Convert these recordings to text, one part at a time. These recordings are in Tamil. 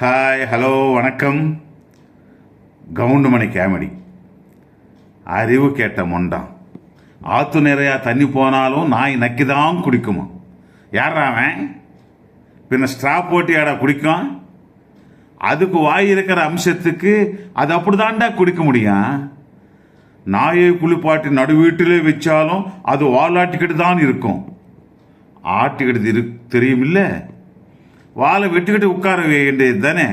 ஹாய் ஹலோ வணக்கம். கவுண்டுமணி கேமடி. அறிவு கேட்ட மொண்டான் ஆற்று நிறையா தண்ணி போனாலும் நாய் நக்கிதான் குடிக்குமா? யாரா அவன்? பின்ன ஸ்ட்ரா போட்டி யாரா குடிக்கும்? அதுக்கு வாய் இருக்கிற அம்சத்துக்கு அது அப்படிதான்டா குடிக்க முடியும். நாயை குளிப்பாட்டி நடு வீட்டிலே வச்சாலும் அது வாலாட்டிக்கிட்டு தான் இருக்கும். ஆட்டிக்கிட்டு இரு தெரியுமில்ல? வாழை வெட்டுக்கிட்டு உட்கார வேண்டியது தானே?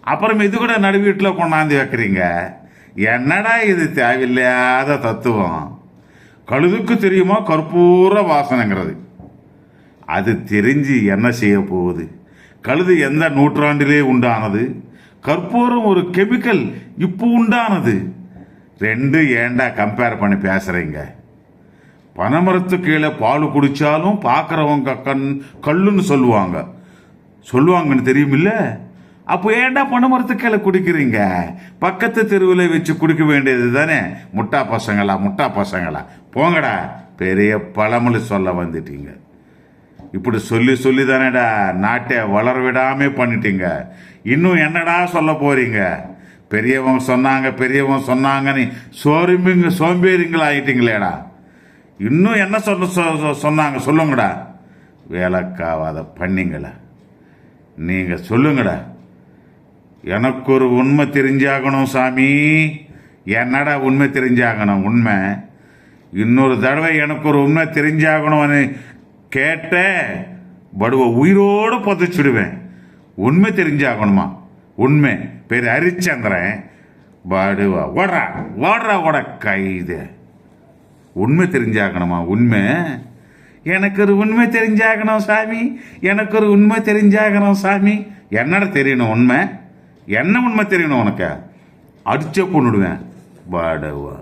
அப்புறம் இது கூட நடு வீட்டில் கொண்டாந்து வைக்கிறீங்க. என்னடா இது தேவையில்லாத தத்துவம்? கழுதுக்கு தெரியுமா கற்பூர வாசனைங்கிறது. அது தெரிஞ்சு என்ன செய்ய போகுது? கழுது எந்த நூற்றாண்டிலே உண்டானது? கற்பூரம் ஒரு கெமிக்கல் இப்போ உண்டானது. ரெண்டு ஏன்டா கம்பேர் பண்ணி பேசுகிறீங்க பனைமரத்து கீழே பால் குடித்தாலும் பார்க்குறவங்க கண் கல்லுன்னு சொல்லுவாங்க. சொல்லுவாங்கன்னு தெரியுமில்ல? அப்போ ஏன்டா பனைமரத்து கீழே குடிக்கிறீங்க? பக்கத்து தெருவில் வச்சு குடிக்க வேண்டியது தானே? முட்டா பசங்களா முட்டா பசங்களா? போங்கடா பெரிய பழமொழி சொல்ல வந்துட்டீங்க. இப்படி சொல்லி சொல்லி தானேடா நாட்டை வளர விடாமே பண்ணிட்டீங்க. இன்னும் என்னடா சொல்ல போறீங்க? பெரியவங்க சொன்னாங்க பெரியவங்க சொன்னாங்கன்னு சோரும்பிங்க சோம்பேறிங்களா ஆயிட்டீங்களேடா இன்னும் என்ன சொல்ல சொ- சொ- சொன்னாங்க சொல்லுங்கடா. வேலைக்காவாத பண்ணிங்களா. நீங்கள் சொல்லுங்கடா. எனக்கு ஒரு உண்மை தெரிஞ்சாகணும் சாமி. என்னடா உண்மை தெரிஞ்சாகணும்? உண்மை. இன்னொரு தடவை எனக்கு ஒரு உண்மை தெரிஞ்சாகணும்னு கேட்ட படுவ உயிரோடு புதைச்சிடுவேன். உண்மை தெரிஞ்சாகணுமா? உண்மை. பேர் ஹரிச்சந்திரன் படுவா ஓடுறா ஓடுறா ஓட கைது. உண்மை தெரிஞ்சாகணுமா? உண்மை. எனக்கு ஒரு உண்மை தெரிஞ்சாகணும் சாமி. எனக்கு ஒரு உண்மை தெரிஞ்சாகணும் சாமி. என்னடா தெரியணும் உண்மை? என்ன உண்மை தெரியணும் உனக்கு? அடிச்ச பொண்ணுடுவேன் வாடவா.